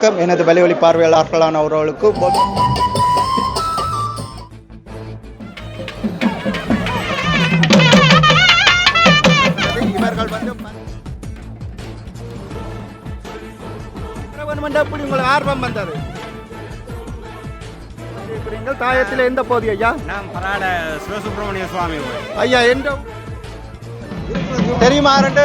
வணக்கம். எனது வலிவழி பார்வையாளர்களான அவர்களுக்கு பொ- இவர்கள் வந்து திருவண்ணாமலை எப்படி உங்களுக்கு ஆர்வம் வந்தது. தாயத்தில் எந்த பகுதி ஐயா? நான் பராட சிவசுப்பிரமணிய சுவாமி ஐயா எந்த தெரியுமா ரெண்டு?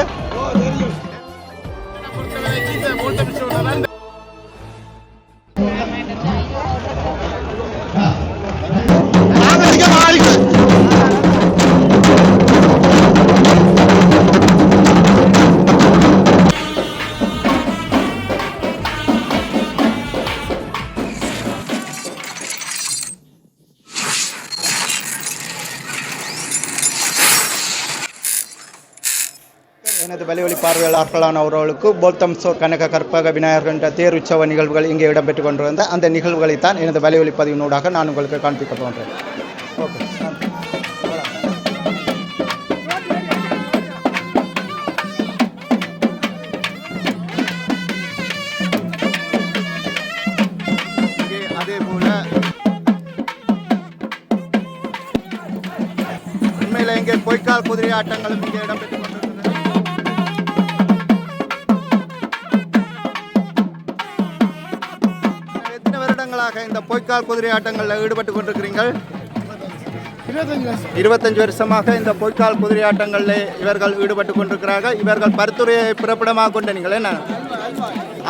வலிவழி பார்வையாளர்களான அவர்களுக்கு போல்தம் சோர் கனக கற்பக விநாயகர் என்ற தேர் உற்சவ நிகழ்வுகள் இங்கே இடம்பெற்று கொண்டிருந்த அந்த நிகழ்வுகளை தான் எனது வலைவலி பதிவினூடாக நான் உங்களுக்கு காண்பிக்க போன்றேன் ஓகே. அதே போல உண்மையில் இங்கே பொய்க்கால் குதிரை ஆட்டங்களும் இங்கே இடம்பெற்று வருடங்களாக இந்த பொய்க்கால் குதிரை ஆட்டங்களில் ஈடுபட்டு கொண்டிருக்கிறீர்கள். இருபத்தஞ்சு வருஷமாக இந்த பொய்க்கால் குதிரை ஆட்டங்களில் இவர்கள் ஈடுபட்டு கொண்டிருக்கிறார்கள். இவர்கள் பருத்துறையை பிறப்பிடமாக கொண்ட நீங்கள் என்ன?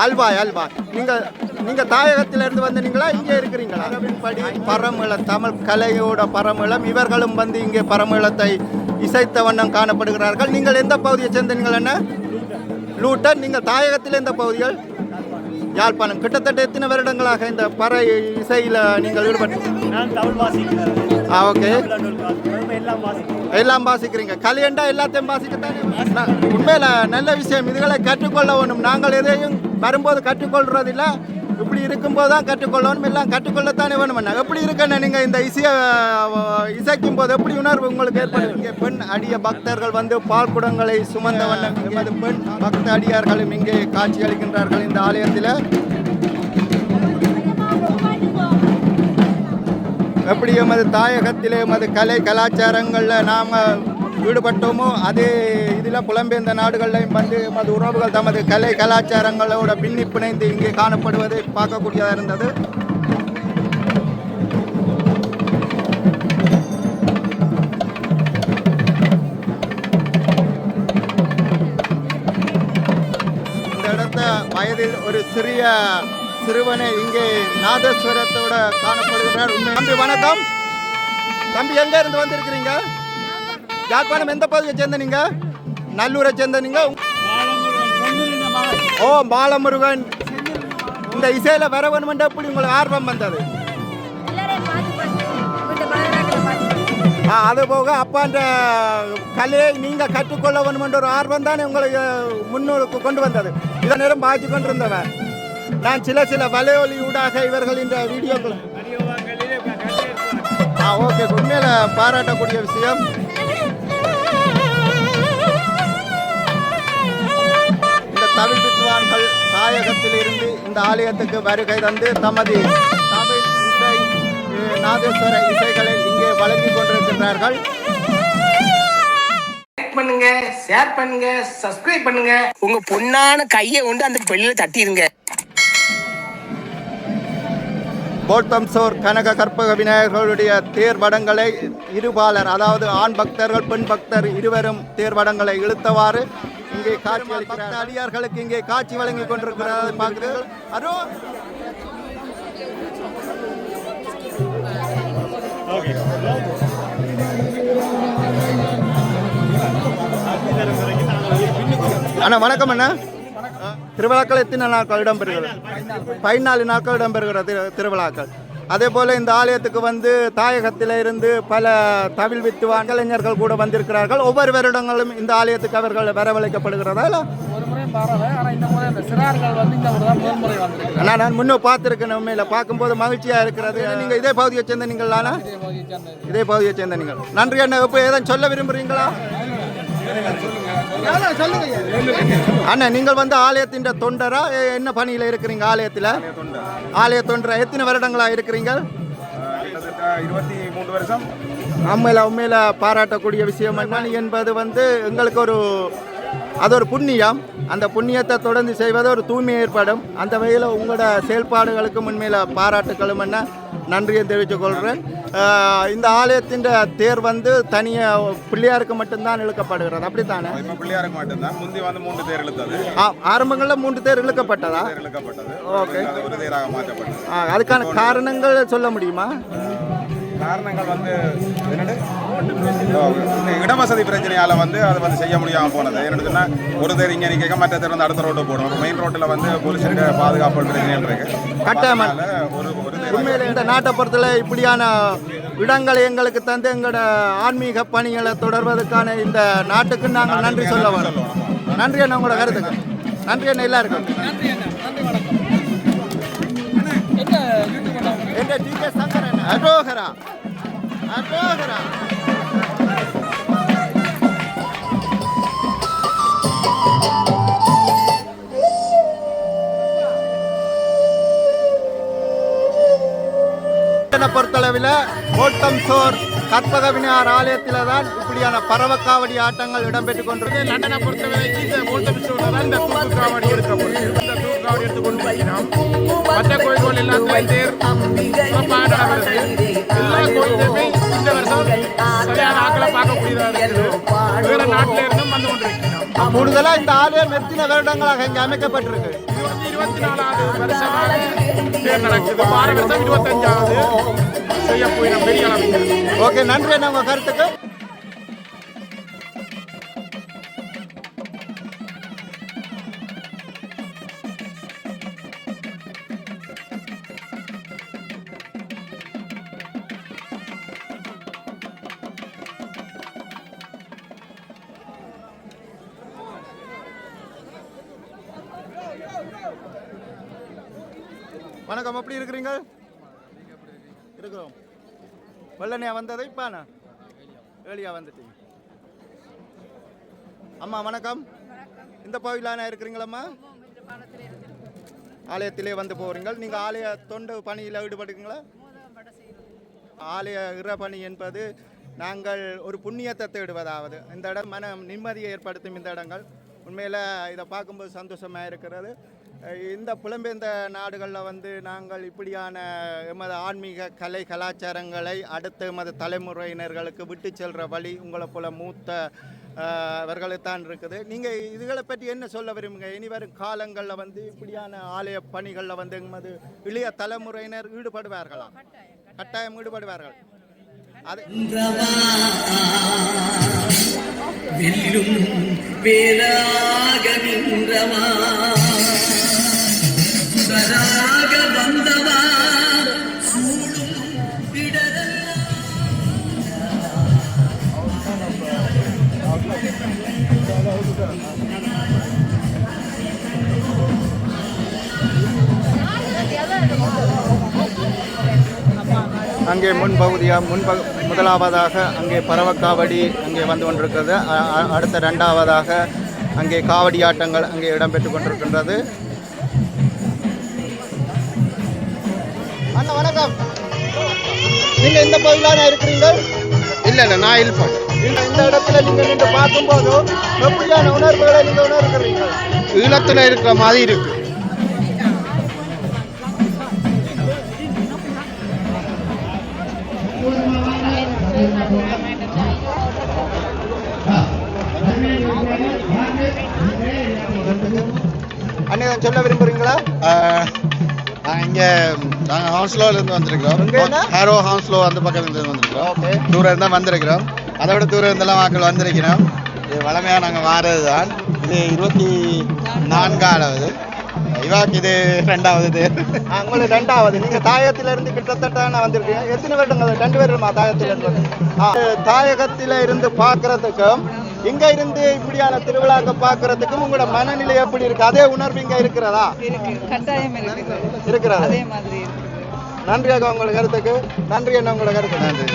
ஆல்வாய் ஆல்வாய் நீங்கள் நீங்கள் தாயகத்திலிருந்து வந்து நீங்களா இங்கே இருக்கிறீங்களா? படி பரமிழ தமிழ் கலையோட பரமிழம் இவர்களும் வந்து இங்கே பரமிழத்தை இசைத்த வண்ணம் காணப்படுகிறார்கள். நீங்கள் எந்த பகுதியை சேர்ந்த நீங்கள் என்ன? லூட்டர் நீங்கள் தாயகத்தில் எந்த பகுதிகள்? யாழ்ப்பாணம் கிட்டத்தட்ட எத்தனை வருடங்களாக இந்த பறை இசையில் நீங்கள் ஈடுபட்டு நான் தமிழ் வாசிக்கிறேன். ஆ ஓகே. எல்லாம் வாசிக்கிறீங்க. கலியண்டா எல்லாத்தையும் வாசிக்கத்தானே? உண்மையில நல்ல விஷயம். இதுகளை கற்றுக்கொள்ள வேணும். நாங்கள் எதையும் வரும்போது கற்றுக்கொள்றதில்ல. இப்படி இருக்கும்போது தான் கற்றுக்கொள்ளணும் எல்லாம் கற்றுக்கொள்ளத்தானே வேணும் எப்படி இருக்கண்ணா நீங்கள் இந்த இசையை இசைக்கும் போது எப்படி உணர்வு உங்களுக்கு ஏற்படும் இங்கே பெண் அடிய பக்தர்கள் வந்து பால் குடங்களை சுமந்த வண்ணம் எமது பெண் பக்த அடியார்களும் இங்கே காட்சி அளிக்கின்றார்கள் இந்த ஆலயத்தில். எப்படி எமது தாயகத்திலே எமது கலை கலாச்சாரங்களில் நாம் ஈடுபட்டோமோ அதே இதில் புலம்பெயர்ந்த நாடுகள்லையும் வந்து எமது உறவுகள் தமது கலை கலாச்சாரங்களோட பின்னி பிணைந்து இங்கே காணப்படுவதை பார்க்கக்கூடியதாக இருந்தது. இந்த இடத்த வயதில் ஒரு சிறிய சிறுவனை இங்கே நாதஸ்வரத்தோட காணப்படுகிறார். உண்மை. தம்பி வணக்கம். தம்பி எங்க இருந்து வந்திருக்கிறீங்க? யாழ்ப்பாணம் எந்த பகுதியை சேர்ந்த நீங்க? நல்லூரை சேர்ந்த நீங்க? ஓ பாலமுருகன். இந்த இசையில வர வேணுமென்ற எப்படி உங்களுக்கு ஆர்வம் வந்தது? அது போக அப்பான்ற கலையை நீங்க கற்றுக்கொள்ள வேணுமென்ற ஒரு ஆர்வம் தானே உங்களுக்கு முன்னோருக்கு கொண்டு வந்தது. இதை நேரம் பாய்ச்சி கொண்டிருந்தவன் நான் சில சில வலையொலி ஊடாக இவர்கள் இந்த வீடியோக்கள் ஆ ஓகே. உண்மையில பாராட்டக்கூடிய விஷயம். தமிழ் வித்வான்கள் தாயகத்தில் இருந்து இந்த ஆலயத்துக்கு வருகை தந்து தமது தமிழ் இசை நாதேஸ்வர இசைகளை இங்கே வழங்கிக் கொண்டிருக்கின்றார்கள். பண்ணுங்க ஷேர் பண்ணுங்க சப்ஸ்கிரைப் பண்ணுங்க. உங்க பொண்ணான கையை கொண்டு அந்த பெல்லில தட்டிடுங்க போல்தம்சோர் கனக கற்பக விநாயகர்களுடைய தேர்வடங்களை இருபாலர் அதாவது ஆண் பக்தர்கள் பெண் பக்தர் இருவரும் தேர்வடங்களை இழுத்தவாறு இங்கே காட்சி அளிக்கிறார் அடியார்களுக்கு இங்கே காட்சி வழங்கி கொண்டிருக்கிறார். பார்க்கிறீர்கள் அரோ. அண்ணா வணக்கம் அண்ணா. திருவிழாக்கள் எத்தனை நாட்கள் இடம்பெறுகிறது? பதினாலு நாட்கள் இடம்பெறுகிற திரு- திருவிழாக்கள். அதே போல இந்த ஆலயத்துக்கு வந்து தாயகத்தில இருந்து பல தமிழ் வித்துவான் கலைஞர்கள் கூட வந்திருக்கிறார்கள். ஒவ்வொரு வருடங்களும் இந்த ஆலயத்துக்கு அவர்கள் வரவழைக்கப்படுகிறதா இல்லை? ஒரு முறையும் பாரல ஆனா இந்த முறை இந்த சிறார்கள் வந்து இந்த ஒரு தான் முதல் முறை வந்திருக்கு நான் முன்ன பார்த்துருக்கேன் உண்மையில். பார்க்கும்போது மகிழ்ச்சியா இருக்கிறது. நீங்கள் இதே பகுதியை சேர்ந்த நீங்களானா இதே பகுதியை சேர்ந்தது. இதே பகுதியை சேர்ந்த நீங்கள். நன்றி அண்ணா. இப்போ ஏதாவது சொல்ல விரும்புறீங்களா? அண்ணா நீங்கள் வந்து ஆலயத்தின் தொண்டரா? என்ன பணியில் இருக்கிறீங்க ஆலயத்தில்? ஆலய தொண்டரா? எத்தனை வருடங்களா இருக்கிறீங்க? இருபத்தி மூன்று வருஷம் உண்மையில உண்மையில் பாராட்டக்கூடிய விஷயம் என்ன? என்பது வந்து எங்களுக்கு ஒரு அது ஒரு புண்ணியம். அந்த புண்ணியத்தை தொடர்ந்து செய்வது ஒரு தூய்மை ஏற்படும். அந்த வகையில் உங்களோட செயல்பாடுகளுக்கு உண்மையில பாராட்டுக்களும் என்ன? நன்றியை தெரிவித்துக் கொள்கிறேன். ஆஹ் இந்த ஆலயத்தின் தேர் வந்து தனியாக பிள்ளையாருக்கு மட்டும்தான் இழுக்கப்படுகிறது. அப்படித்தானே? இப்ப பிள்ளையாருக்கு மட்டும்தான். முந்தி வந்து மூன்று தேர் இழுத்தது. ஆ ஆரம்பங்களில் மூன்று தேர் இழுக்கப்பட்டதா? இழுக்கப்பட்டது. ஓகே. ஒரு தேராக மாற்றப்பட்டது. அதுக்கான காரணங்கள் சொல்ல முடியுமா? காரணங்கள் வந்து இடவசதி பிரச்சனையால வந்து அதை வந்து செய்ய முடியாம போனது. என்னன்னு ஒரு தேர் இங்க நிக்க மற்ற தேர் வந்து அடுத்த ரோட்டு போடும் மெயின் ரோட்ல வந்து போலீஸுக்கு பாதுகாப்பு பிரச்சனைகள் இருக்கு. கட்டாயமா. அதனால ஒரு ஒரு உண்மையில இந்த நாட்டை பொறுத்தல இப்படியான இடங்களை எங்களுக்கு தந்து எங்களோட ஆன்மீக பணிகளை தொடர்வதற்கான இந்த நாட்டுக்கு நாங்கள் நன்றி சொல்ல வரோம். நன்றி அண்ணா உங்களோட கருத்துக்கு. நன்றி அண்ணா எல்லாருக்கும். நன்றி அண்ணா. நன்றி வணக்கம் என்ன? யூடியூப் அண்ணா உங்க எங்க டி கே சங்கரன் அரோகரா அரோகரா என்னை பொறுத்தளவில் ஓட்டம் சோர் கற்பக விநாயகர் ஆலயத்தில் தான் இப்படியான பறவக்காவடி ஆட்டங்கள் இடம்பெற்றுக் கொண்டிருக்கு. லண்டனை பொறுத்தவரைக்கும் இந்த ஓட்ட பிச்சோட தான் இந்த தூக்கு காவடி எடுக்கப்படும். இந்த தூக்கு காவடி எடுத்துக்கொண்டிருக்கிறோம் மற்ற கோயில்கள் எல்லாத்தையும் எல்லா கோயிலுமே இந்த வருஷம் சரியான ஆக்களை பார்க்கக்கூடியதாக இருக்குது. வேற நாட்டில இருந்தும் வந்து கொண்டிருக்கிறோம் கூடுதலாக இந்த ஆலயம் எத்தனை வருடங்களாக இங்கே அமைக்கப்பட்டிருக்கு? இது வந்து இருபத்தி நாலாவது வருஷமாக தேர் நடக்குது வார இருபத்தஞ்சாவது செய்ய போயிடும் பெரிய அளவில் ஓகே நன்றி அண்ணா உங்க கருத்துக்கு வெள்ளனையா வந்ததை இப்பாண்ணா ஏழியா வந்துட்டீங்க. அம்மா வணக்கம். இந்த பகுதியிலான இருக்கிறீங்களம்மா? ஆலயத்திலே வந்து போகிறீங்க நீங்கள் ஆலய தொண்டு பணியில் ஈடுபடுங்களா ஆலய இற பணி என்பது நாங்கள் ஒரு புண்ணியத்தை தேடுவதாவது. இந்த இடம் மன நிம்மதியை ஏற்படுத்தும் இந்த இடங்கள். உண்மையில் இதை பார்க்கும்போது சந்தோஷமாக இருக்கிறது. இந்த புலம்பெயர்ந்த நாடுகளில் வந்து நாங்கள் இப்படியான எமது ஆன்மீக கலை கலாச்சாரங்களை அடுத்த எமது தலைமுறையினர்களுக்கு விட்டு செல்கிற வழி உங்களை போல மூத்த அவர்களுத்தான் இருக்குது. நீங்கள் இதுகளை பற்றி என்ன சொல்ல விரும்புங்க? இனி வரும் காலங்களில் வந்து இப்படியான ஆலய பணிகளில் வந்து எமது இளைய தலைமுறையினர் ஈடுபடுவார்களா? கட்டாயம் ஈடுபடுவார்கள். அது வெல்லும் வேலாக நின்றவா. அங்கே முன்பகுதியாக முன்ப முதலாவதாக அங்கே பறவக்காவடி அங்கே வந்து கொண்டிருக்கிறது. அடுத்த ரெண்டாவதாக அங்கே காவடி ஆட்டங்கள் அங்கே இடம்பெற்று கொண்டிருக்கின்றது. அண்ணா வணக்கம். நீங்க இந்த பகுதியிலான இருக்கிறீங்க இல்ல இல்ல நான் இல்பன் இந்த இந்த இடத்துல நீங்க நின்று பார்க்கும்போது எப்படியான உணர்வுகளை நீங்க உணர்கிறீங்க ஈழத்துல இருக்கிற மாதிரி இருக்கு. அண்ணே சொல்ல விரும்புறீங்களா? இங்கே நாங்கள் ஹவுஸ்லோலேருந்து வந்திருக்கிறோம்? ஹேரோ ஹவுஸ்லோ அந்த பக்கம் இருந்து வந்திருக்கிறோம். ஓகே. தூரம் இருந்தால் வந்திருக்கிறோம். அதை விட தூரம் இருந்தெல்லாம் மக்கள் வந்திருக்கிறோம். இது வளமையாக நாங்கள் வாரது தான் இது இருபத்தி நான்காவது. இவாக்கு இது ரெண்டாவது உங்களுக்கு ரெண்டாவது. நீங்க தாயகத்தில இருந்து கிட்டத்தட்ட நான் வந்திருக்கீங்க? எத்தனை வருடங்கள்? ரெண்டு வருடமா தாயகத்தில இருந்து தாயகத்தில இருந்து பார்க்கறதுக்கும் இங்க இருந்து இப்படியான திருவிழாக்க பார்க்கறதுக்கும் உங்களோட மனநிலை எப்படி இருக்கு? அதே உணர்வு இங்க இருக்கிறதா? இருக்கு. கட்டாயம் இருக்கு. இருக்கிறதா? அதே மாதிரி இருக்கு. நன்றி அக்கா உங்களோட கருத்துக்கு. நன்றி அண்ணா உங்களோட கருத்து நன்றி.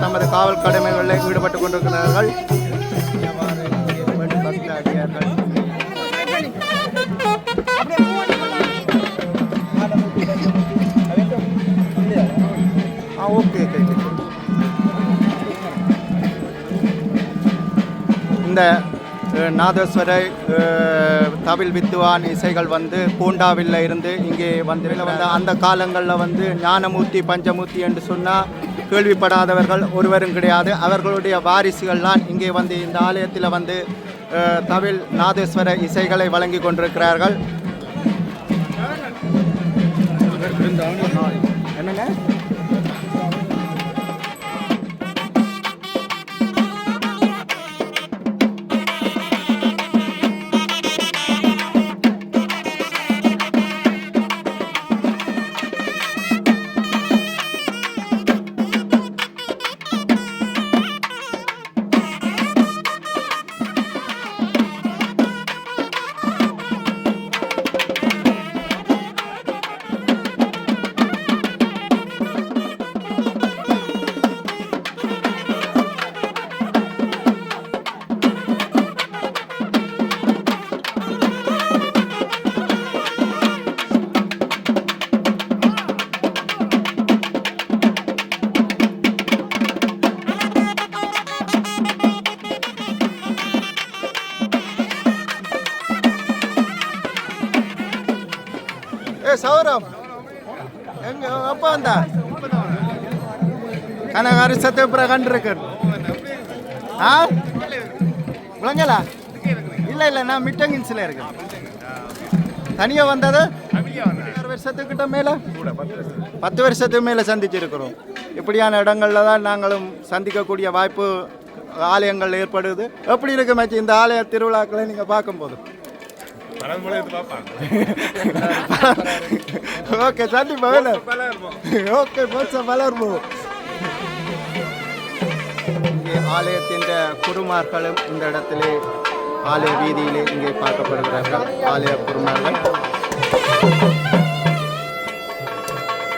தமது காவல் கடமைகளில் ஈடுபட்டு கொண்டிருக்கிறார்கள். ஆ ஓகே இந்த அஹ், நாதஸ்வர தவில் வித்துவான் இசைகள் வந்து பூண்டாவில் இருந்து இங்கே வந்திருக்க வந்து அந்த காலங்களில் வந்து ஞானமூர்த்தி பஞ்சமூர்த்தி என்று சொன்னால் கேள்விப்படாதவர்கள் ஒருவரும் கிடையாது. அவர்களுடைய வாரிசுகள்லாம் இங்கே வந்து இந்த ஆலயத்தில் வந்து தமிழ் தவில் நாதேஸ்வர இசைகளை வழங்கி கொண்டிருக்கிறார்கள். என்னங்க? ஏ சௌரம் எங்க அப்பா வந்தா? கனகாரி சத்தியபுர கண்டிருக்கேன் ஆ? விளங்கலா? இல்ல இல்ல நான் மிட்டங்கின்ஸ்ல இருக்கேன். தனியா வந்தது? ஆறு வருஷத்துக்கிட்ட மேல? பத்து வருஷத்துக்கு மேல சந்திச்சிருக்கிறோம். இப்படியான இடங்கள்ல தான் நாங்களும் சந்திக்கக்கூடிய வாய்ப்பு ஆலயங்கள் ஏற்படுது. எப்படி இருக்கு மச்சி இந்த ஆலய திருவிழாக்களை நீங்க பார்க்கும்போது? ஓகே கண்டிப்பா வேணும் ஓகே போச்சா வளர்வோம் இங்கே ஆலயத்தின் குருமார்களும் இந்த இடத்திலே ஆலய வீதியிலே இங்கே பார்க்கப்படுகிறார்கள். ஆலய குருமார்கள்.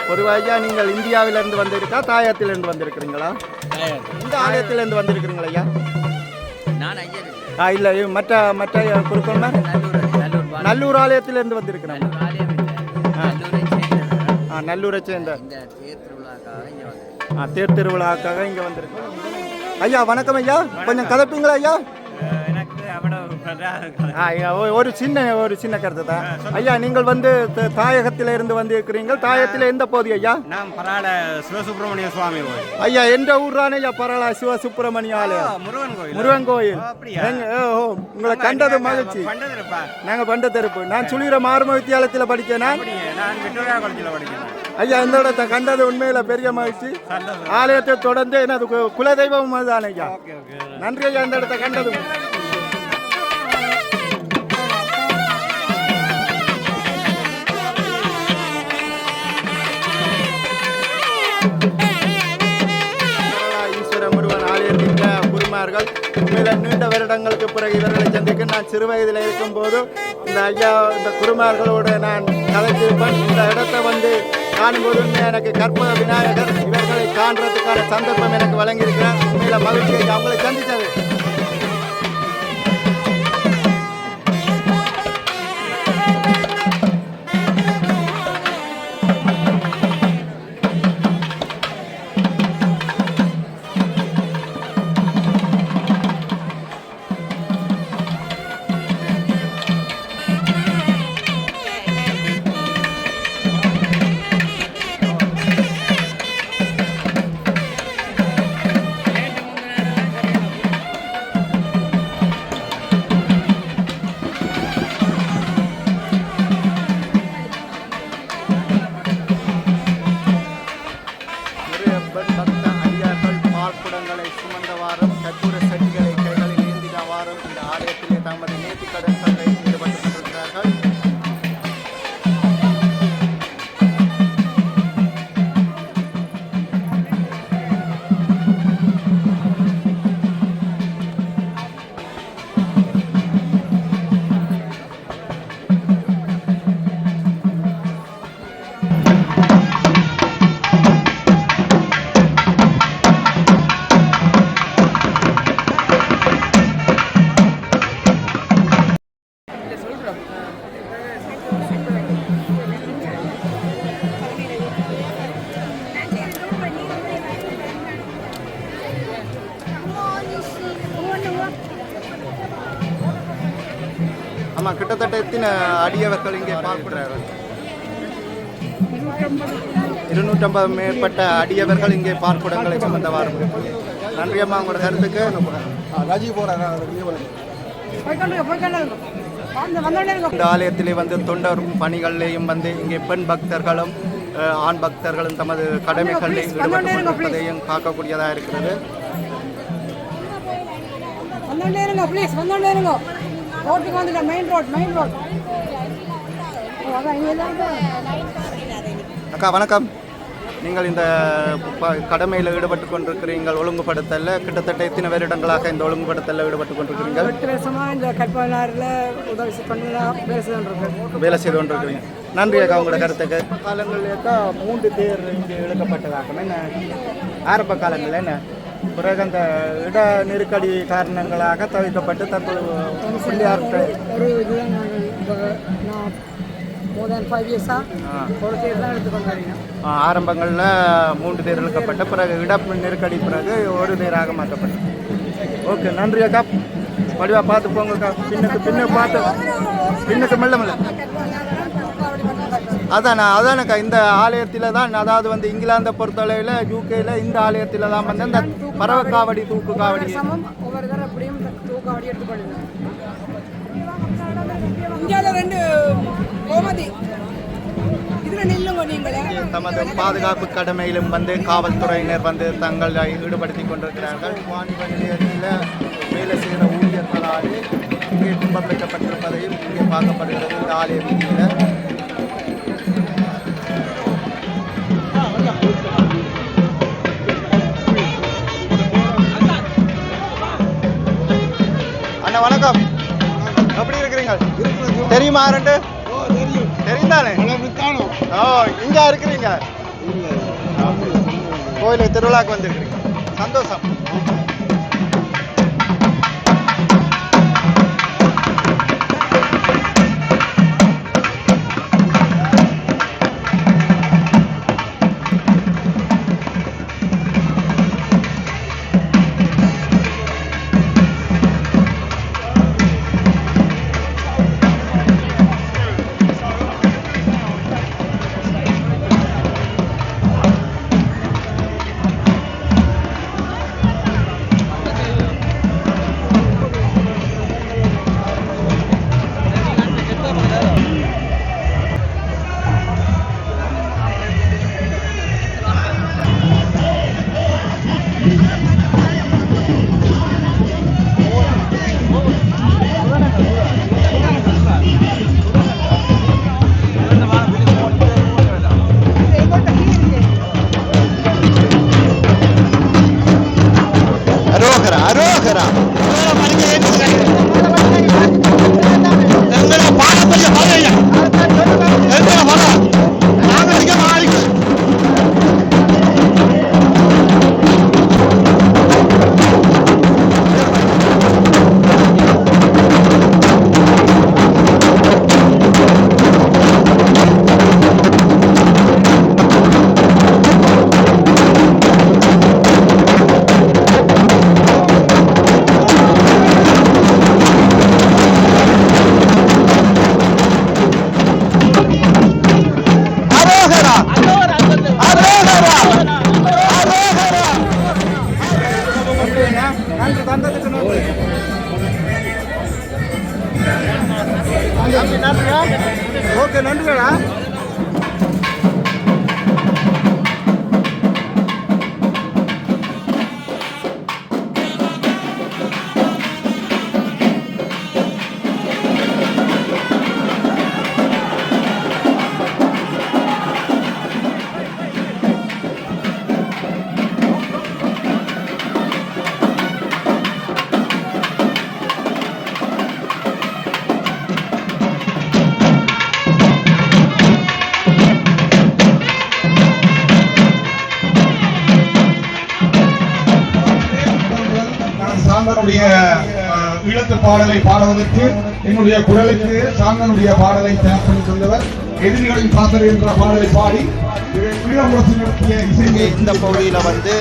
பொதுவாக நீங்கள் இந்தியாவிலிருந்து வந்திருக்கா தாயத்திலிருந்து வந்திருக்கிறீங்களா? இந்த ஆலயத்திலிருந்து வந்திருக்கிறீங்களா ஐயா? ஆ இல்லை மற்ற மற்ற குருக்கள்மார் நல்லூர் ஆலயத்திலிருந்து வந்திருக்கிறாங்க ஆ நல்லூரை சேர்ந்த. ஆ தேர் திருவிழாக்காக இங்கே வந்திருக்கோம். ஐயா வணக்கம் ஐயா. கொஞ்சம் கதப்பீங்களா ஐயா? ஒரு சின்ன ஒரு சின்ன கருத்து தான். ஐயா நீங்கள் வந்து தாயகத்தில இருந்து வந்திருக்கிறீர்கள். தாயத்தில் எந்த பகுதி ஐயா? நான் பராட சிவசுப்பிரமணிய சுவாமி கோயில் ஐயா எந்த ஊர்ரான ஐயா பரலா சிவ சுப்பிரமணிய ஆலயம் முருகன் கோயில். முருகன் கோயில். உங்களை கண்டது மகிழ்ச்சி. நாங்க பண்ட தெருப்பு நான் சுழிகிற மார்ம வித்தியாலயத்தில் படித்தேன் ஐயா இந்த இடத்தை கண்டது உண்மையில பெரிய மகிழ்ச்சி. ஆலயத்தை தொடர்ந்து எனது குலதெய்வம் அதுதான் ஐயா. நன்றி ஐயா இந்த இடத்தை கண்டது குருமார்கள் உண்மையில நீண்ட வருடங்களுக்கு பிறகு இவர்களை சந்திக்க நான் சிறு வயதில் இருக்கும்போது இந்த ஐயா இந்த குருமார்களோடு நான் கலைத்திருப்பேன் இந்த இடத்தை வந்து காணும்போது எனக்கு கற்பக விநாயகர் இவர்களை காண்றதுக்கான சந்தர்ப்பம் எனக்கு வழங்கியிருக்கிறார். உண்மையில மகிழ்ச்சியை அவங்களை சந்தித்தது. எத்தனை அடியவர்கள் இங்கே பார்க்கிறார்கள். இருநூற்றம்பது மேற்பட்ட அடியவர்கள் இங்கே பார்க்குடங்களை சுமந்தவார்கள் நன்றி அம்மா உங்களோட கருத்துக்கு இந்த ஆலயத்திலே வந்து தொண்டர் பணிகளிலேயும் வந்து இங்கே பெண் பக்தர்களும் ஆண் பக்தர்களும் தமது கடமைகளில் ஈடுபட்டு கொண்டிருப்பதையும் பார்க்கக்கூடியதாக இருக்கிறது. வந்துட்டே இருங்க ப்ளீஸ் வந்துட்டே இருங்க. ரோட்டுக்கு வந்துட்டேன் மெயின் ரோட் மெயின் ரோட் அக்கா வணக்கம். நீங்கள் இந்த ப- கடமையில் ஈடுபட்டு கொண்டிருக்கிறீங்கள் ஒழுங்குபடுத்தல கிட்டத்தட்ட எத்தனை வருடங்களாக இந்த ஒழுங்குபடுத்தல ஈடுபட்டு கொண்டிருக்கிறீர்கள்? எட்டு வருஷமாக இந்த கற்பனாரில் உதவி பேசுதான் இருக்கேன் வேலை செய்து கொண்டிருக்கிறீங்க. நன்றி அக்கா உங்களோட கருத்துக்கு. காலங்களிலேக்கா மூன்று பேர் இங்கே இழுக்கப்பட்டதாகும் என்ன ஆரம்ப காலங்களில் என்ன? பிறகு அந்த இட நெருக்கடி காரணங்களாக தவிர்க்கப்பட்டு தற்போது பிள்ளையார்கிட்ட ஒரு இதுதான் நாங்கள் இப்போ நான் மோர் தேன் ஃபைவ் இயர்ஸாக ஒரு தேர் தான் எடுத்துக்கொண்டு வரீங்க ஆரம்பங்களில் மூன்று பேர் இழுக்கப்பட்ட பிறகு இட நெருக்கடி பிறகு ஒரு பேராக மாற்றப்பட்டது. ஓகே நன்றி அக்கா. வடிவா பார்த்து போங்கக்கா பின்னுக்கு பின்ன பார்த்து பின்னுக்கு மெல்ல மெல்ல. அதான் அதானக்கா இந்த ஆலயத்தில் தான் அதாவது வந்து இங்கிலாந்தை பொறுத்தளவில் யூகேல இந்த ஆலயத்தில் தான் வந்து அந்த பறவை காவடி தூக்கு காவடி ஒவ்வொரு தடவை எடுத்துக்கொள்ளுங்க. இந்தியாவில் ரெண்டு கோமதி. தமது பாதுகாப்பு கடமையிலும் வந்து காவல்துறையினர் வந்து தங்களை ஈடுபடுத்தி கொண்டிருக்கிறார்கள். வாணிப நிலையத்தில் வேலை செய்கிற ஊழியர்களால் இங்கே துன்பம் வைக்கப்பட்டிருப்பதையும் இங்கே பார்க்கப்படுகிறது. இந்த ஆலய வீதியில் தெரியுமா ரெண்டு? தெரியும் தானே ஓ இங்க இருக்கிறீங்க. கோயிலுக்கு திருவிழாக்கு வந்திருக்கிறீங்க. சந்தோஷம். பாடலை பாடுவதற்கு என்னுடைய குரலுக்கு சாந்தனுடைய பாடலை தினப்பணி கொண்டவர் எதிரிகளின் பாசறை என்ற பாடலை பாடி இசை இந்த பகுதியில் வந்து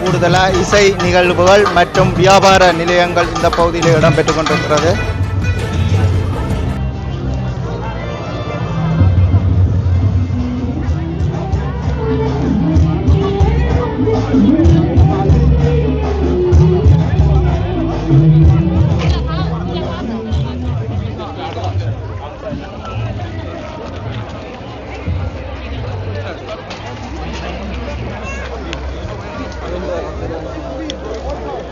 கூடுதலாக இசை நிகழ்வுகள் மற்றும் வியாபார நிலையங்கள் இந்த பகுதியில் இடம்பெற்று கொண்டிருக்கிறது.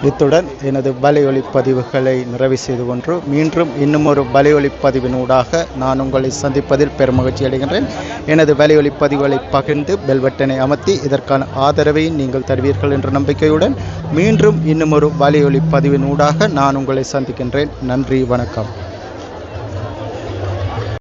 இத்துடன் எனது வலையொலி பதிவுகளை நிறைவு செய்து கொண்டு மீண்டும் இன்னும் ஒரு வலையொலி பதிவினூடாக நான் உங்களை சந்திப்பதில் பெருமகிழ்ச்சி அடைகின்றேன். எனது வலையொலி பதிவுகளை பகிர்ந்து பெல்வட்டனை அமர்த்தி இதற்கான ஆதரவை நீங்கள் தருவீர்கள் என்ற நம்பிக்கையுடன் மீண்டும் இன்னும் ஒரு வலையொலி பதிவினூடாக நான் உங்களை சந்திக்கின்றேன். நன்றி வணக்கம்.